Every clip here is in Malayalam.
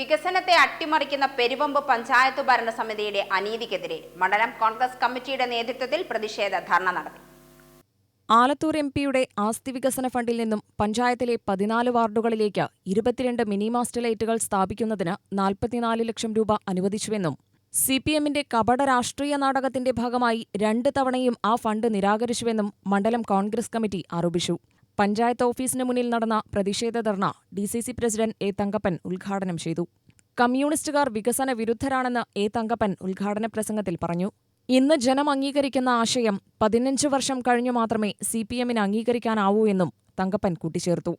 വികസനത്തെ അട്ടിമറിക്കുന്ന പെരുവമ്പ് പഞ്ചായത്ത് ഭരണസമിതിയുടെ അനീതിക്കെതിരെ മണ്ഡലം കോൺഗ്രസ് കമ്മിറ്റിയുടെ നേതൃത്വത്തിൽ പ്രതിഷേധ ധർണ നടത്തി. ആലത്തൂർ എം പിയുടെ ആസ്തി വികസന ഫണ്ടിൽ നിന്നും പഞ്ചായത്തിലെ പതിനാല് വാർഡുകളിലേക്ക് ഇരുപത്തിരണ്ട് മിനി മാസ്റ്റലൈറ്റുകൾ സ്ഥാപിക്കുന്നതിന് നാൽപ്പത്തിനാല് ലക്ഷം രൂപ അനുവദിച്ചുവെന്നും സി പി എമ്മിന്റെ കപട രാഷ്ട്രീയ നാടകത്തിന്റെ ഭാഗമായി രണ്ട് തവണയും ആ ഫണ്ട് നിരാകരിച്ചുവെന്നും മണ്ഡലം കോൺഗ്രസ് കമ്മിറ്റി ആരോപിച്ചു. പഞ്ചായത്ത് ഓഫീസിന് മുന്നിൽ നടന്ന പ്രതിഷേധ ധർണ D C C president A Thankappan ഉദ്ഘാടനം ചെയ്തു. കമ്മ്യൂണിസ്റ്റുകാർ വികസന വിരുദ്ധരാണെന്ന് എ തങ്കപ്പൻ ഉദ്ഘാടന പ്രസംഗത്തിൽ പറഞ്ഞു. ഇന്ന് ജനം അംഗീകരിക്കുന്ന ആശയം പതിനഞ്ച് വർഷം കഴിഞ്ഞു മാത്രമേ സി പി എമ്മിന് അംഗീകരിക്കാനാവൂ എന്നും തങ്കപ്പൻ കൂട്ടിച്ചേർത്തു.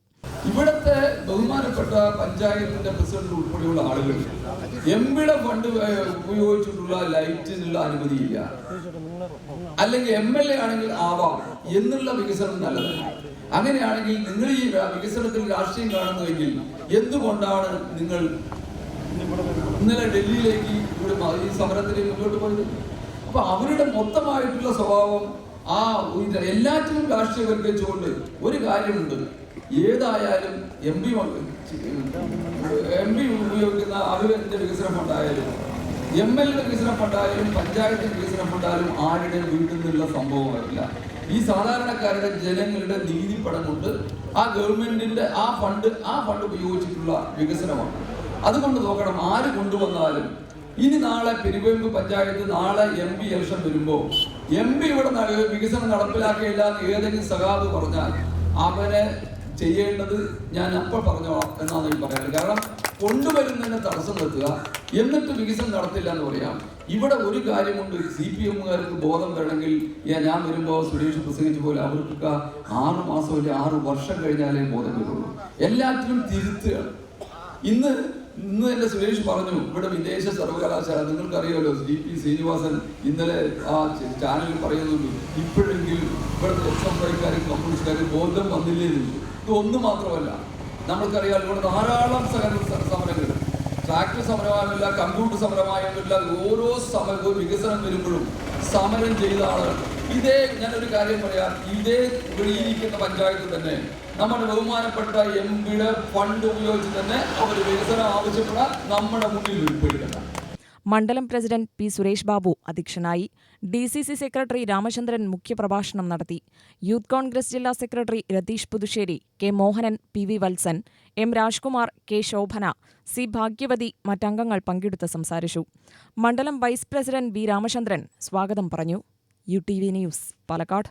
ഇവിടുത്തെ ബഹുമാനപ്പെട്ട പഞ്ചായത്തിന്റെ പ്രസിഡന്റ് ഉൾപ്പെടെയുള്ള ആളുകൾ എംപിയുടെ ഫണ്ട് ഉപയോഗിച്ചിട്ടുള്ള ലൈറ്റിനുള്ള അനുമതിയില്ല. അല്ലെങ്കിൽ എം എൽ എ ആണെങ്കിൽ ആവാം എന്നുള്ള വികസനം നല്ലതല്ല അങ്ങനെയാണെങ്കിൽ നിങ്ങൾ ഈ വികസനത്തിൽ രാഷ്ട്രീയം കാണുന്നുവെങ്കിൽ എന്തുകൊണ്ടാണ് നിങ്ങൾ ഇന്നലെ ഡൽഹിയിലേക്ക് ഇവിടെ ഈ സമരത്തിലേക്ക് മുന്നോട്ട് പോയത്? അപ്പൊ അവരുടെ മൊത്തമായിട്ടുള്ള സ്വഭാവം ആ എല്ലാറ്റിനും എല്ലാറ്റിലും രാഷ്ട്രീയവൽക്കരിച്ചുകൊണ്ട് ഒരു കാര്യമുണ്ട്. ഏതായാലും എം പി എം പി ഉപയോഗിക്കുന്ന അഭിവൃദ്ധി വികസന ഫണ്ടായാലും എം എൽ എ വികസന ഫണ്ടായാലും പഞ്ചായത്ത് വികസന ഫണ്ടായാലും ആരുടെ വീട്ടിൽ നിന്നുള്ള സംഭവമല്ല ഈ സാധാരണക്കാരുടെ ജനങ്ങളുടെ നീതി പടം കൊണ്ട് ആ ഗവൺമെന്റിന്റെ ആ ഫണ്ട് ആ ഫണ്ട് ഉപയോഗിച്ചിട്ടുള്ള വികസനമാണ്. അതുകൊണ്ട് നോക്കണം ആര് കൊണ്ടുവന്നാലും ഇനി നാളെ പെരുവെമ്പ് പഞ്ചായത്ത് നാളെ എം പി ഇലക്ഷൻ വരുമ്പോ എം പി ഇവിടെ വികസനം നടപ്പിലാക്കിയില്ല എന്ന് ഏതെങ്കിലും സഖാവ് പറഞ്ഞാൽ അവനെ ചെയ്യേണ്ടത് ഞാൻ അപ്പോൾ പറഞ്ഞോളാം എന്നാണ് എനിക്ക് പറയുന്നത് കാരണം കൊണ്ടുവരുന്നതിന് തടസ്സം നിർത്തുക എന്നിട്ട് വികസനം നടത്തില്ല എന്ന് പറയാം. ഇവിടെ ഒരു കാര്യമുണ്ട് സി പി എമ്മുകാർക്ക് ബോധം വേണമെങ്കിൽ ഞാൻ വരുമ്പോൾ സുരേഷ് പ്രസംഗിച്ച പോലെ അവർക്ക് ആറ് മാസം അല്ലെങ്കിൽ ആറ് വർഷം കഴിഞ്ഞാലേ ബോധം വരുള്ളൂ എല്ലാറ്റിനും തിരുത്തുകയാണ് ഇന്ന് ഇന്ന് എന്റെ സുരേഷ് പറഞ്ഞു ഇവിടെ വിദേശ സർവകലാശാല നിങ്ങൾക്കറിയാമല്ലോ ഡി പി ശ്രീനിവാസൻ ഇന്നലെ ആ ചാനലിൽ പറയുന്നുണ്ട് ഇപ്പോഴെങ്കിലും ഇവിടുത്തെ ഐക്കാരും കമ്മ്യൂണിസ്റ്റുകാരും ബോധം വന്നില്ലേ എന്ന്. ഇത് ഒന്ന് മാത്രമല്ല നമ്മൾക്കറിയാം ഇവിടെ ധാരാളം സമരങ്ങൾ ട്രാക്ടർ സമരമായല്ല കമ്പ്യൂട്ടർ സമരമായല്ല ഓരോ സമരവും വികസനം വരുമ്പോഴും സമരം ചെയ്ത ആളുകൾ. ഇതേ ഞാനൊരു കാര്യം പറയാം. ഇതേ വെളിയിരിക്കുന്ന പഞ്ചായത്ത് തന്നെ നമ്മുടെ ബഹുമാനപ്പെട്ട എം പിയുടെ ഫണ്ട് ഉപയോഗിച്ച് തന്നെ അവർ വികസനം ആവശ്യപ്പെടാൻ നമ്മുടെ മുന്നിൽ ഉൾപ്പെടുത്തണം. മണ്ഡലം പ്രസിഡന്റ് പി സുരേഷ് ബാബു അധ്യക്ഷനായി. D C C secretary Ramachandran മുഖ്യപ്രഭാഷണം നടത്തി. യൂത്ത് കോൺഗ്രസ് ജില്ലാ secretary Ratheesh Puthussery K Mohanan P V Valsan M Rajkumar K Shobhana C Bhagyavathi മറ്റംഗങ്ങൾ പങ്കെടുത്ത് സംസാരിച്ചു. മണ്ഡലം വൈസ് പ്രസിഡന്റ് ബി രാമചന്ദ്രൻ സ്വാഗതം പറഞ്ഞു. U T V news Palakkad.